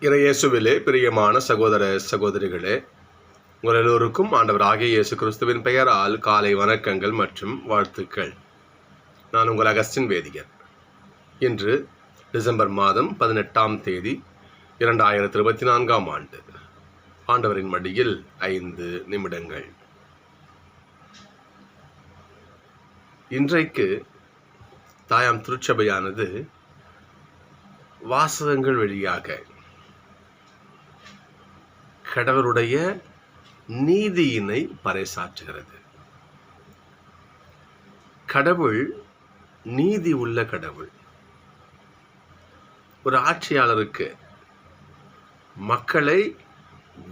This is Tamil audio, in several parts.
இறையேசுவிலே பிரியமான சகோதர சகோதரிகளே உங்கள் எல்லோருக்கும் ஆண்டவராகிய இயேசு கிறிஸ்துவின் பெயரால் காலை வணக்கங்கள் மற்றும் வாழ்த்துக்கள். நான் உங்கள் அகஸ்டின் வேதிகர். இன்று டிசம்பர் மாதம் பதினெட்டாம் தேதி இரண்டாயிரத்தி இருபத்தி நான்காம் ஆண்டு. ஆண்டவரின் மடியில் ஐந்து நிமிடங்கள். இன்றைக்கு தாயாம் திருச்சபையானது வாசகங்கள் வழியாக கடவுளுடைய நீதியினை பறைசாற்றுகிறது. கடவுள் நீதி உள்ள கடவுள். ஒரு ஆட்சியாளருக்கு மக்களை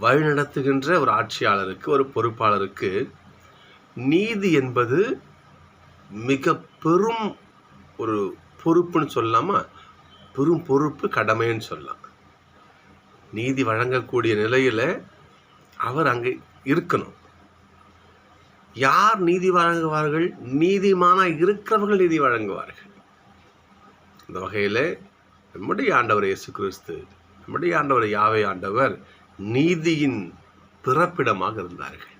வழிநடத்துகின்ற ஒரு ஆட்சியாளருக்கு ஒரு பொறுப்பாளருக்கு நீதி என்பது மிக பெரும் ஒரு பொறுப்புன்னு சொல்லாமா பெரும் பொறுப்பு கடமைன்னு சொல்லலாம். நீதி வழங்கக்கூடிய நிலையில் அவர் அங்கே இருக்கணும். யார் நீதி வழங்குவார்கள்? நீதிமானாக இருக்கிறவர்கள் நீதி வழங்குவார்கள். இந்த வகையில் நம்முடைய ஆண்டவர் இயேசு கிறிஸ்து நம்முடைய ஆண்டவர் யாவை ஆண்டவர் நீதியின் பிறப்பிடமாக இருந்தார்கள்.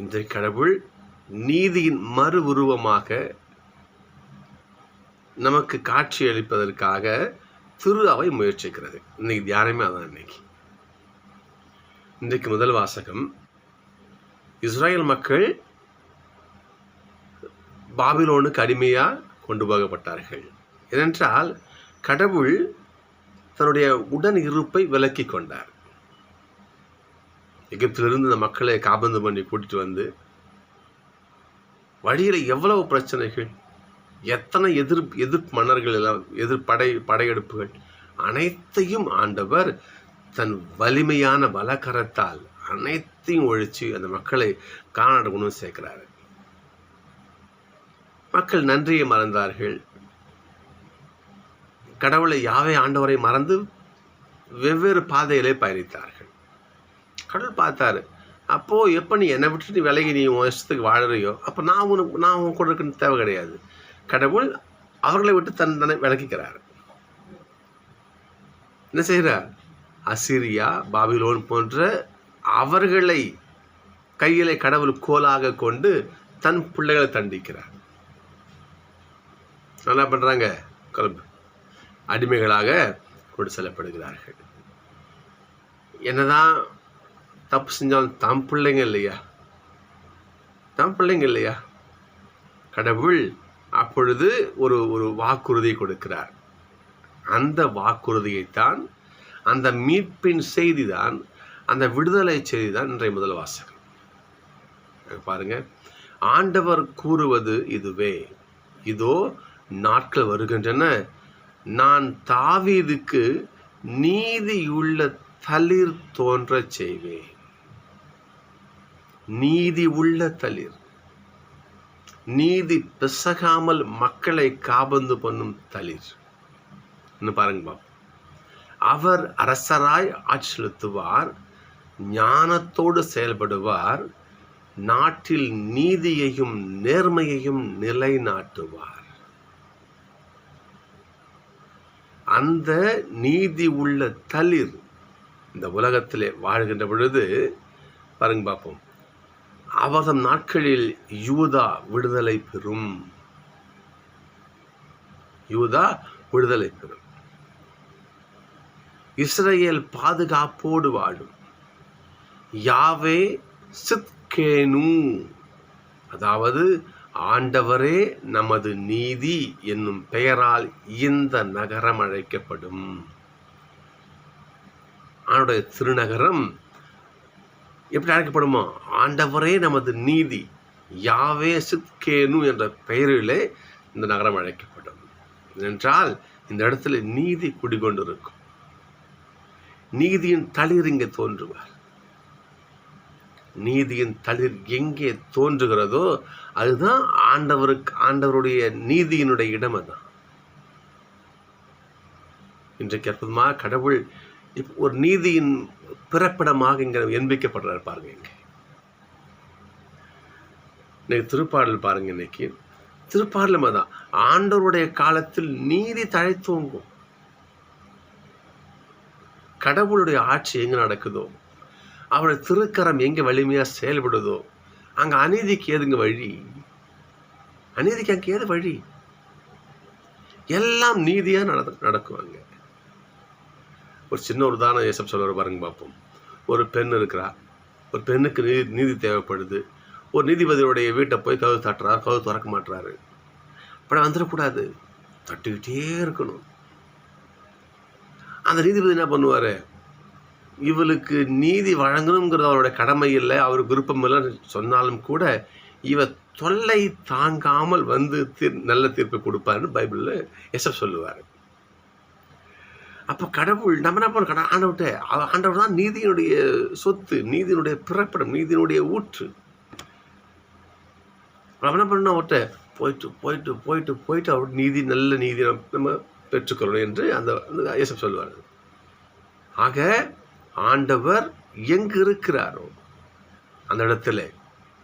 இந்த கடவுள் நீதியின் மறு உருவமாக நமக்கு காட்சியளிப்பதற்காக திரு அவை முயற்சிக்கிறது. இன்னைக்கு தியானமே அதான் இன்னைக்கு. இன்றைக்கு முதல் வாசகம் இஸ்ரேல் மக்கள் பாபிலோனுக்கு அடிமையாக கொண்டு போகப்பட்டார்கள். ஏனென்றால் கடவுள் தன்னுடைய உடன் இருப்பை விலக்கி கொண்டார். எகிப்திலிருந்து இந்த மக்களை காபந்து பண்ணி கூட்டிட்டு வந்து வழியில் எவ்வளவு பிரச்சனைகள்? எத்தனை எதிர் எதிர் மன்னர்கள் எல்லாம் எதிர் படை படையெடுப்புகள்? அனைத்தையும் ஆண்டவர் தன் வலிமையான பலகரத்தால் அனைத்தையும் ஒழிச்சு அந்த மக்களை காணாட கொண்டு சேர்க்கிறாரு. மக்கள் நன்றியை மறந்தார்கள். கடவுளை யாவை ஆண்டவரை மறந்து வெவ்வேறு பாதையிலே பயணித்தார்கள். கடவுள் பார்த்தாரு அப்போது எப்போ நீ என்னை விட்டு நீ விலகி நீ உன் இஷ்டத்துக்கு வாழறியோ? அப்போ நான் உனக்கு நான் உன் கூட இருக்குன்னு தேவை கிடையாது. கடவுள் அவர்களை விட்டு தன் தன்னை விளக்கிக்கிறார் என்ன செய்கிறார்? அசிரியா பாபிலோன் போன்ற அவர்களை கையிலே கடவுள் கோலாக கொண்டு தன் பிள்ளைகளை தண்டிக்கிறார். என்ன பண்ணுறாங்க கிளம்பு அடிமைகளாக கொண்டு செல்லப்படுகிறார்கள். என்னதான் தப்பு செஞ்சாலும் தம் பிள்ளைங்க இல்லையா? தம் பிள்ளைங்க இல்லையா? கடவுள் அப்பொழுது ஒரு ஒரு வாக்குறுதி கொடுக்கிறார். அந்த வாக்குறுதியைத்தான் அந்த மீட்பின் செய்தி தான் அந்த விடுதலை செய்தி தான் இன்றைய முதல் வாசகம். பாருங்க. ஆண்டவர் கூறுவது இதுவே. இதோ நாட்கள் வருகின்றன. நான் தாவீதுக்கு நீதியுள்ள தளிர் தோன்றச் செய்வேன். நீதி உள்ள தளிர். நீதி பிசகாமல் மக்களை காபந்து பண்ணும் தளிர். பாருங்க பாப்போம் அவர் அரசராய் ஆட்சி செலுத்துவார் ஞானத்தோடு செயல்படுவார் நாட்டில் நீதியையும் நேர்மையையும் நிலைநாட்டுவார். அந்த நீதி உள்ள தளிர் இந்த உலகத்திலே வாழ்கின்ற பொழுது பாருங்க பார்ப்போம் அவதம் நாட்களில் யூதா விடுதலை பெறும். யூதா விடுதலை பெறும். இஸ்ரேல் பாதுகாப்போடு வாழும். Yahweh Tsidkenu. அதாவது ஆண்டவரே நமது நீதி என்னும் பெயரால் இந்த நகரம் அழைக்கப்படும். அவனுடைய திருநகரம் எப்படி அழைக்கப்படுமா ஆண்டவரே நமது நீதி யாவே சித்கேனு என்ற பெயரிலே இந்த நகரம் அழைக்கப்படும் என்றால் இந்த இடத்துல நீதி குடிகொண்டிருக்கும். நீதியின் தளிர் இங்கே தோன்றுவார். நீதியின் தளிர் எங்கே தோன்றுகிறதோ அதுதான் ஆண்டவருக்கு ஆண்டவருடைய நீதியினுடைய இடம் அதுதான் இன்றைக்கு அற்புதமாக கடவுள் இப்போ ஒரு நீதியின் பிறப்பிடமாக இங்கே எண்பிக்கப்படுறாரு பாருங்க இங்கே. இன்னைக்கு திருப்பாடல் பாருங்க இன்னைக்கு. திருப்பாடலும் தான் ஆண்டவருடைய காலத்தில் நீதி தழைத்தோங்கும். கடவுளுடைய ஆட்சி எங்கே நடக்குதோ? அவருடைய திருக்கரம் எங்கே வலிமையாக செயல்படுதோ? அங்கே அநீதிக்கு ஏதுங்க வழி? அநீதிக்கு அங்கே ஏது வழி? எல்லாம் நீதியாக நட நடக்குவாங்க ஒரு சின்ன ஒரு தானம் ஏசப் சொல்கிற பாருங்க பார்ப்போம். ஒரு பெண் இருக்கிறா. ஒரு பெண்ணுக்கு நீதி நீதி தேவைப்படுது. ஒரு நீதிபதியுடைய வீட்டை போய் கதவு தட்டுறாரு கதவு திறக்க மாட்டுறாரு. அப்படி வந்துடக்கூடாது. தட்டிக்கிட்டே இருக்கணும். அந்த நீதிபதி என்ன பண்ணுவார்? இவளுக்கு நீதி வழங்கணுங்கிறது அவருடைய கடமை இல்லை. அவருக்கு விருப்பம் இல்லைன்னு சொன்னாலும் கூட இவ தொல்லை தாங்காமல் வந்து தீர் நல்ல தீர்ப்பு கொடுப்பாருன்னு பைபிளில் எஸ்எஃப் சொல்லுவார். அப்போ கடவுள் நம்ம என்ன பண்ண ஆண்டவர்கிட்ட ஆண்டவர் தான் நீதியினுடைய சொத்து நீதியினுடைய பிறப்பிடம் நீதியினுடைய ஊற்று. நம்ம என்ன பண்ணணும் அவர்கிட்ட போயிட்டு போயிட்டு போயிட்டு போயிட்டு அவர் நீதி நல்ல நீதி நம்ம- நம்ம பெற்றுக்கொள்ளணும் என்று அந்த இயேசப் சொல்வார் சொல்லுவார். ஆக ஆண்டவர் எங்கு இருக்கிறாரோ அந்த இடத்துல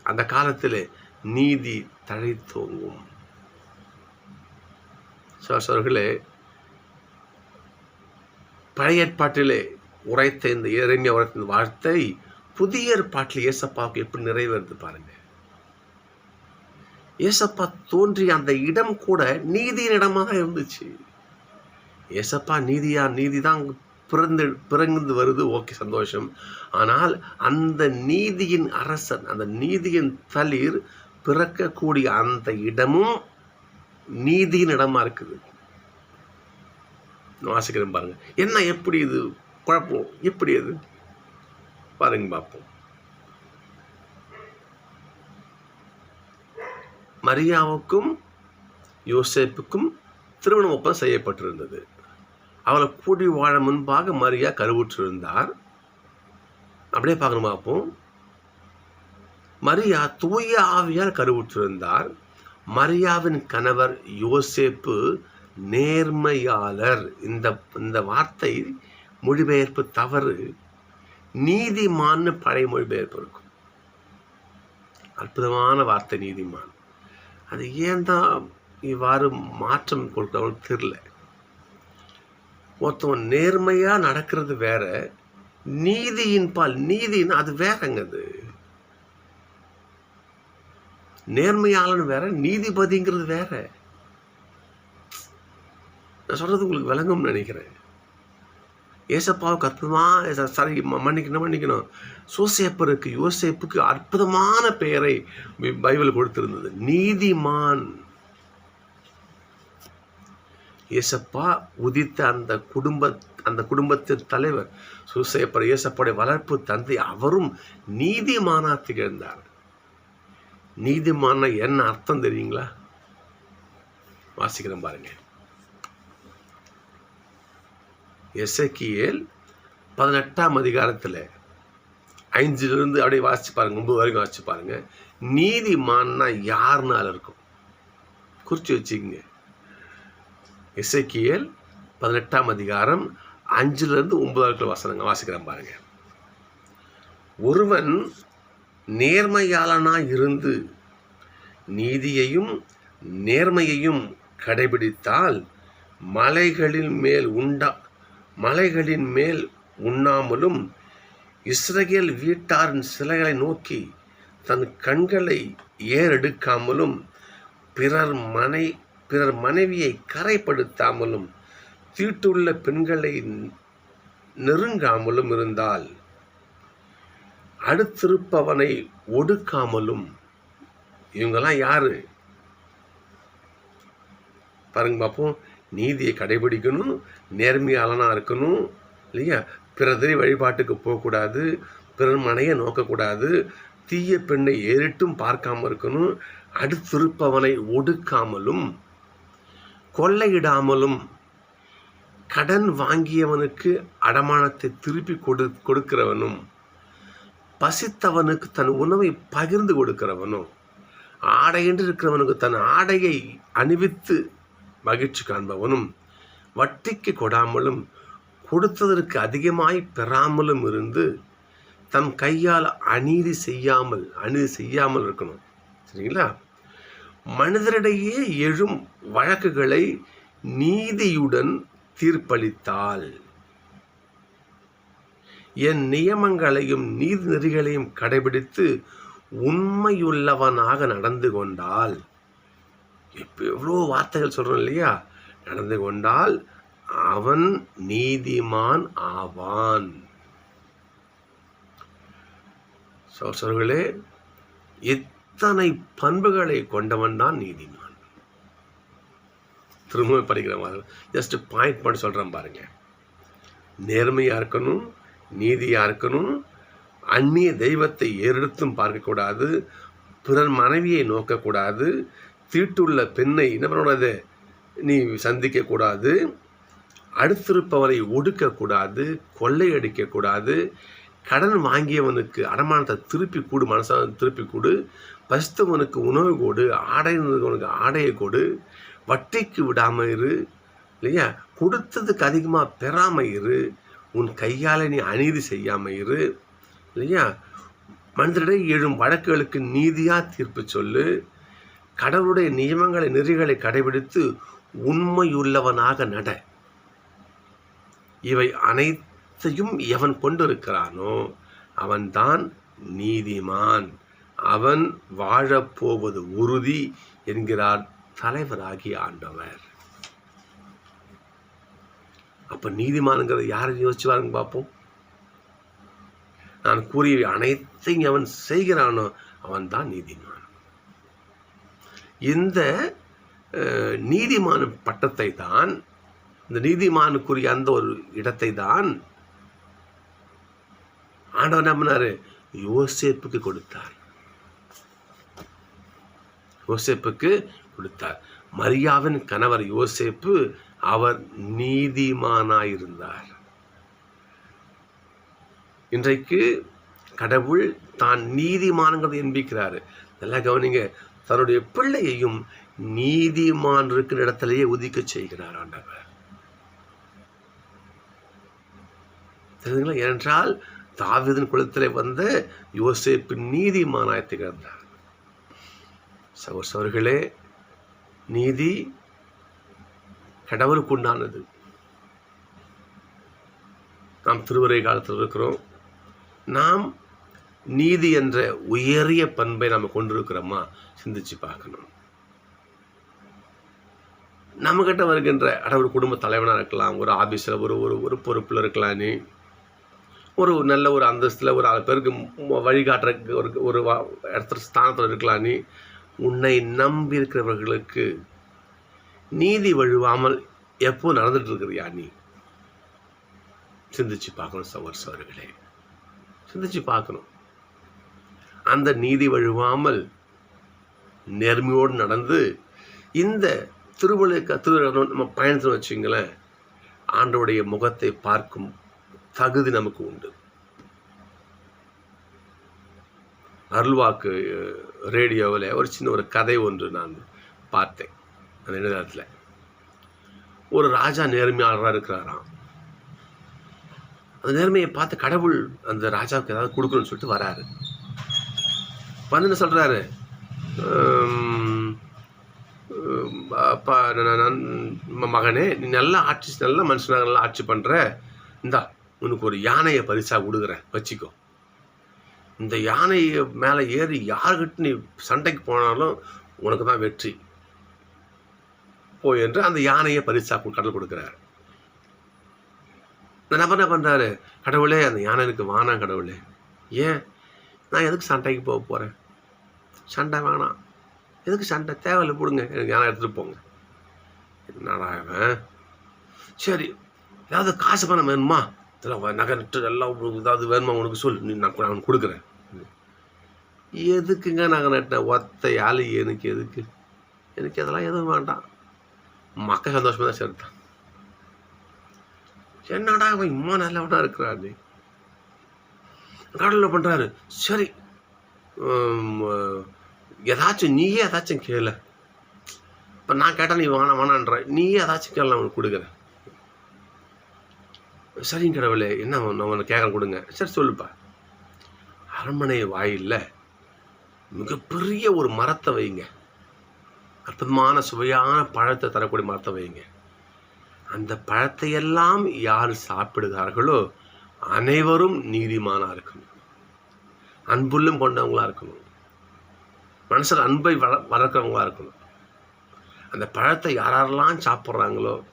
அந்த காலத்தில் நீதி தழைத்தோங்கும். சோழர்களே பழைய ஏற்பாட்டிலே உரைத்த இந்த இறைமைய உரைத்த வார்த்தை புதிய ஏற்பாட்டில் இயேசப்பாவுக்கு எப்படி நிறைவேறுது பாருங்க. இயேசப்பா தோன்றிய அந்த இடம் கூட நீதியின் இடமாக இருந்துச்சு. ஏசப்பா நீதியா நீதி தான் பிறந்து பிறந்து வருது. ஓகே சந்தோஷம். ஆனால் அந்த நீதியின் அரசன் அந்த நீதியின் தளிர் பிறக்கக்கூடிய அந்த இடமும் நீதியின் இடமா இருக்குது. வாசிக்கிறேன் பாருங்க. என்ன எப்படி இது? குழப்பம். எப்படி அது? பாருங்க பார்ப்போம். மரியாவுக்கும் யோசேப்புக்கும் திருமண ஒப்பந்தம் செய்யப்பட்டிருந்தது. அவளை கூடி வாழ முன்பாக மரியா கருவுற்றிருந்தார் அப்படியே பார்க்கணும் பார்ப்போம். மரியா தூய ஆவியால் கருவுற்றிருந்தார் மரியாவின் கணவர் யோசேப்பு நேர்மையாளர். இந்த இந்த வார்த்தை மொழிபெயர்ப்பு தவறு. நீதிமான்னு பழைய மொழிபெயர்ப்பு இருக்கும். அற்புதமான வார்த்தை நீதிமான். அது ஏன் தான் இவ்வாறு மாற்றம் கொடுத்தவங்களுக்கு தெரில ஒருத்தவன் நேர்மையாக நடக்கிறது வேற நீதியின் பால் நீதின்னு அது வேறங்க அது நேர்மையாளன் வேற நீதிபதிங்கிறது வேற. நான் சொல்கிறது உங்களுக்கு விளங்கும்னு நினைக்கிறேன். ஏசப்பாவுக்கு அற்புதமாக சரி மன்னிக்கணும் மன்னிக்கணும். சோசேப்பருக்கு யோசேப்புக்கு அற்புதமான பெயரை பைபிள் கொடுத்திருந்தது. நீதிமான். ஏசப்பா உதித்த அந்த குடும்ப அந்த குடும்பத்தின் தலைவர் சூசையப்பர் ஏசப்பாடைய வளர்ப்பு தந்தை அவரும் நீதிமானா திகழ்ந்தார். நீதிமான என்ன அர்த்தம் தெரியுங்களா? வாசிக்கிறேன் பாருங்க. எசக்கியேல் பதினெட்டாம் அதிகாரத்தில் ஐந்துலேருந்து அப்படியே வாசிச்சு பாருங்கள் ஒன்பது வரைக்கும் வாசிச்சு பாருங்கள் நீதிமான்னா யாருனால இருக்கும்? குறித்து வச்சுக்கோங்க. இசைக்கியல் பதினெட்டாம் அதிகாரம் அஞ்சுலேருந்து ஒன்பது வரைக்கும் வாசனங்க வாசிக்கிறேன் பாருங்கள் ஒருவன் நேர்மையாளனாக இருந்து நீதியையும் நேர்மையையும் கடைபிடித்தால் மலைகளின் மேல் உண்டா மலைகளின் மேல் உண்ணாமலும் இஸ்ரேல் வீட்டாரின் சிலைகளை நோக்கி தன் கண்களை ஏறெடுக்காமலும் பிறர் மனை பிறர் மனைவியை கரைப்படுத்தாமலும் தீட்டுள்ள பெண்களை நெருங்காமலும் இருந்தால் அடுத்திருப்பவனை ஒடுக்காமலும். இவங்கெல்லாம் யாரு? பாருங்க பார்ப்போம் நீதியை கடைபிடிக்கணும் நேர்மையாளனாக இருக்கணும் இல்லையா? பிறதறி வழிபாட்டுக்கு போகக்கூடாது பிறர் மனையை நோக்கக்கூடாது தீய பெண்ணை ஏறிட்டும் பார்க்காம இருக்கணும் அடுத்திருப்பவனை ஒடுக்காமலும் கொள்ளையிடாமலும் கடன் வாங்கியவனுக்கு அடமானத்தை திருப்பி கொடு கொடுக்கிறவனும் பசித்தவனுக்கு தன் உணவை பகிர்ந்து கொடுக்கிறவனும் ஆடையென்று இருக்கிறவனுக்கு தன் ஆடையை அணிவித்து மகிழ்ச்சி காண்பவனும் வட்டிக்கு கொடாமலும் கொடுத்ததற்கு அதிகமாய் பெறாமலும் இருந்து தம் கையால் அநீதி செய்யாமல் அநீதி செய்யாமல் இருக்கணும். சரிங்களா? மனிதரிடையே எழும் வழக்குகளை நீதியுடன் தீர்ப்பளித்தால் என் நியமங்களையும் நீதிநெறிகளையும் கடைபிடித்து உண்மையுள்ளவனாக நடந்து கொண்டால் இப்போ எவ்வளோ வார்த்தைகள் சொல்கிறோம் இல்லையா? நடந்து கொண்டால் அவன் நீதிமான் ஆவான். சோசர்களே இத்தனை பண்புகளை கொண்டவன் தான் நீதிமான்? திரும்ப படிக்கிற மாதிரி. ஜஸ்ட் பாயிண்ட் பண்ணி சொல்கிறேன் பாருங்க நேர்மையாக இருக்கணும் நீதியாக இருக்கணும் அந்நிய தெய்வத்தை ஏறெடுத்தும் பார்க்கக்கூடாது பிறர் மனைவியை நோக்கக்கூடாது தீட்டுள்ள பெண்ணை என்ன பண்ணக்கூடாது நீ சந்திக்கக்கூடாது. அடுத்திருப்பவரை ஒடுக்கக்கூடாது. கொள்ளையடிக்கக்கூடாது. கடன் வாங்கியவனுக்கு அடமானத்தை திருப்பி கூடு மனசாக திருப்பி கொடு. பசித்தவனுக்கு உணவு கொடு ஆடைவனுக்கு ஆடையை கொடு. வட்டிக்கு விடாமல் இரு இல்லையா? கொடுத்ததுக்கு அதிகமாக பெறாமல் இரு. உன் கையால் நீ அநீதி செய்யாமல் இரு இல்லையா? மனிதரிடையே எழும் வழக்குகளுக்கு நீதியாக தீர்ப்பு சொல்லு. கடவுளுடைய நியமங்களை நெறிகளை கடைபிடித்து உண்மையுள்ளவனாக நட. இவை அனைத்தையும் எவன் கொண்டிருக்கிறானோ அவன்தான் நீதிமான். அவன் வாழப்போவது உறுதி என்கிறார் தலைவராகிய ஆண்டவர். அப்ப நீதிமானுங்கிறத யாரும் யோசிச்சு வாருங்க பார்ப்போம். நான் கூறிய அனைத்தையும் அவன் செய்கிறானோ அவன் தான் நீதிமான். இந்த அஹ், நீதிமான பட்டத்தை தான் இந்த நீதிமானுக்குரிய அந்த ஒரு இடத்தை தான் ஆண்டவர் நம்பினாரு யோசேப்புக்கு கொடுத்தார். யோசேப்புக்கு கொடுத்தார். மரியாவின் கணவர் யோசேப்பு அவர் நீதிமானாயிருந்தார். இன்றைக்கு கடவுள் தான் நீதிமான்கிறதை என்பிக்கிறாரு நல்லா கவனிங்க. தன்னுடைய பிள்ளையையும் நீதிமான் இருக்கிற இடத்திலேயே உதிக்க செய்கிறார் ஆண்டவர். தெரியுதுங்களா? ஏனென்றால் தாவிதன் குலத்திலே வந்த யோசிப்பின் நீதிமானாய் திகழ்ந்தார். சகோசவர்களே நீதி கடவுளுக்கு உண்டானது நாம் திருவரை காலத்தில் இருக்கிறோம். நாம் நீதி என்ற உயரிய பண்பை நம்ம கொண்டிருக்கிறோமா? சிந்திச்சு பார்க்கணும். நம்மக்கிட்ட வருகின்ற அட ஒரு குடும்ப தலைவனாக இருக்கலாம் ஒரு ஆஃபீஸில் ஒரு ஒரு ஒரு பொறுப்பில் இருக்கலாம் நீ. ஒரு நல்ல ஒரு அந்தஸ்தில் ஒரு ஆறு பேருக்கு மு- வழிகாட்டுறதுக்கு ஒரு ஒரு இடத்துல ஸ்தானத்தில் இருக்கலாம் நீ. உன்னை நம்பி இருக்கிறவர்களுக்கு நீதி வழுவாமல் எப்போ நடந்துட்டு இருக்கிறியா நீ? சிந்திச்சு பார்க்கணும் சவர் சவர்களே சிந்திச்சு பார்க்கணும். அந்த நீதி வழுவாமல் நேர்மையோடு நடந்து இந்த திருவள்ளு திரு நம்ம பயணத்தில் வச்சுங்களேன் ஆண்டவுடைய முகத்தை பார்க்கும் தகுதி நமக்கு உண்டு. அருள்வாக்கு ரேடியோவில் ஒரு சின்ன ஒரு கதை ஒன்று நான் பார்த்தேன் அந்த இணையதளத்தில் ஒரு ராஜா நேர்மையாளராக இருக்கிறாராம். அந்த நேர்மையை பார்த்து கடவுள் அந்த ராஜாவுக்கு ஏதாவது கொடுக்கணும்னு சொல்லிட்டு வராரு. வந்து என்ன சொல்கிறாரு அப்பா நான் மகனே நீ நல்லா ஆட்சி நல்ல மனுஷனாக நல்லா ஆட்சி பண்ணுற இந்தா உனக்கு ஒரு யானையை பரிசாக கொடுக்குறேன். வச்சுக்கோ. இந்த யானையை மேலே ஏறி யாருக்கிட்ட நீ சண்டைக்கு போனாலும் உனக்கு தான் வெற்றி. போய் என்று அந்த யானையை பரிசாக கடல் கொடுக்குறாரு. இந்த நபர் என்ன பண்ணுறாரு கடவுளே அந்த யானை எனக்கு வானா கடவுளே. ஏன்? நான் எதுக்கு சண்டைக்கு போக போகிறேன் சண்டை வேணாம். எதுக்கு சண்டை? தேவையில்லை கொடுங்க எனக்கு யானை எடுத்துகிட்டு போங்க. என்னடா இவன்? சரி ஏதாவது காசு பணம் வேணுமா? இதெல்லாம் நகை நட்டு எல்லாம் ஏதாவது வேணுமா? உனக்கு சொல் நீ நான் அவனுக்கு கொடுக்குறேன். எதுக்குங்க நகை நட்டேன்? ஒத்த ஆளு எனக்கு எதுக்கு? எனக்கு அதெல்லாம் எதுவும் வேண்டாம். மக்கள் சந்தோஷமாக தான் சேர்த்தான் என்னடா அவன் இம்மா நல்லவனாக இருக்கிறாரு கடலில் பண்ணுறாரு சரி ஏதாச்சும் நீயே ஏதாச்சும் கேளு. இப்போ நான் கேட்டால் நீ வேணாம் வேணான்ற. நீயே ஏதாச்சும் கேளு நான் உனக்கு கொடுக்குறேன். சரிங்க கடவுளே என்ன நான் உனக்கு கேட்குறேன் கொடுங்க. சரி சொல்லுப்பா. அரண்மனை வாயில்ல மிகப்பெரிய ஒரு மரத்தை வைங்க. அற்புதமான சுவையான பழத்தை தரக்கூடிய மரத்தை வைங்க. அந்த பழத்தை எல்லாம் யார் சாப்பிடுகிறார்களோ அனைவரும் நீதிமானாக இருக்கணும். அன்புள்ளும் கொண்டவங்களாக இருக்கணும். மனசில் அன்பை வள வளர்க்குறவங்களா இருக்கணும். அந்த பழத்தை யாரெல்லாம் சாப்பிட்றாங்களோ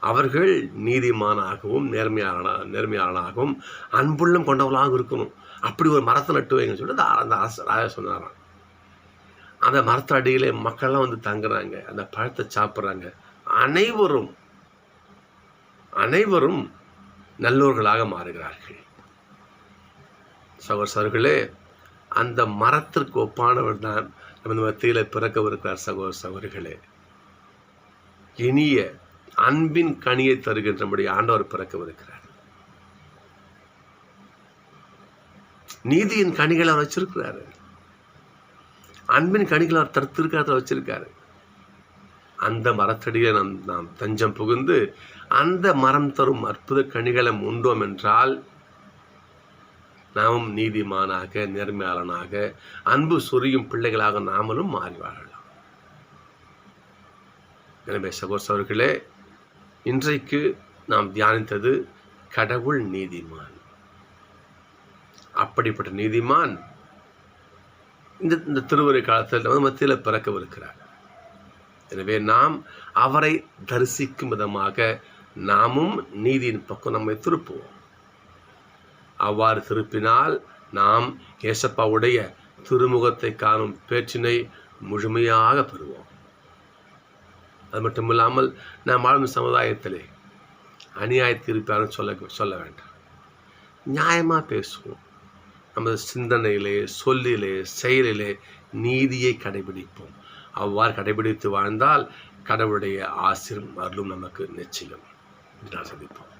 அவர்கள் நீதிமானாகவும் நேர்மையான நேர்மையாளனாகவும் அன்புள்ளம் கொண்டவர்களாகவும் இருக்கணும். அப்படி ஒரு மரத்தை நட்டு வைங்கன்னு சொல்லிட்டு அந்த அரசு ராஜா சொன்னாராம். அந்த மரத்தடியிலே மக்கள்லாம் வந்து தங்குறாங்க. அந்த பழத்தை சாப்பிட்றாங்க. அனைவரும் அனைவரும் நல்லோர்களாக மாறுகிறார்கள். சகோசர்களே சகோதரர்களே அந்த மரத்திற்கு ஒப்பானவர் தான் நமது மத்தியில் பிறக்கவிருக்கிறார் சகோதர சகோதரிகளே. இனிய அன்பின் கனியை தருகின்றபடி ஆண்டவர் பிறக்கவிருக்கிறார். நீதியின் கனிகளை அவர் வச்சிருக்கிறாரு. அன்பின் கனிகளை அவர் தடுத்திருக்கிறத வச்சிருக்காரு. அந்த மரத்தடியை நாம் நாம் தஞ்சம் புகுந்து அந்த மரம் தரும் அற்புத கனிகளை உண்டோம் என்றால் நாமும் நீதிமானாக நேர்மையாளனாக அன்பு சொரியும் பிள்ளைகளாக நாமளும் மாறி வாழலாம். எனவே சகோசவர்களே இன்றைக்கு நாம் தியானித்தது கடவுள் நீதிமான். அப்படிப்பட்ட நீதிமான் இந்த இந்த திருவரை காலத்தில் நமது மத்தியில் பிறக்கவிருக்கிறார். எனவே நாம் அவரை தரிசிக்கும் விதமாக நாமும் நீதியின் பக்கம் நம்மை திருப்புவோம். அவ்வாறு திருப்பினால் நாம் கேசப்பாவுடைய திருமுகத்தை காணும் பேச்சினை முழுமையாக பெறுவோம். அது மட்டும் இல்லாமல் நாம் வாழும் சமுதாயத்திலே அநியாய சொல்ல சொல்ல வேண்டாம். நியாயமாக பேசுவோம். நமது சிந்தனையிலே சொல்லிலே செயலிலே நீதியை கடைபிடிப்போம். அவ்வாறு கடைபிடித்து வாழ்ந்தால் கடவுளுடைய ஆசிரும் அருளும் நமக்கு நிச்சயம். நான் சந்திப்போம்.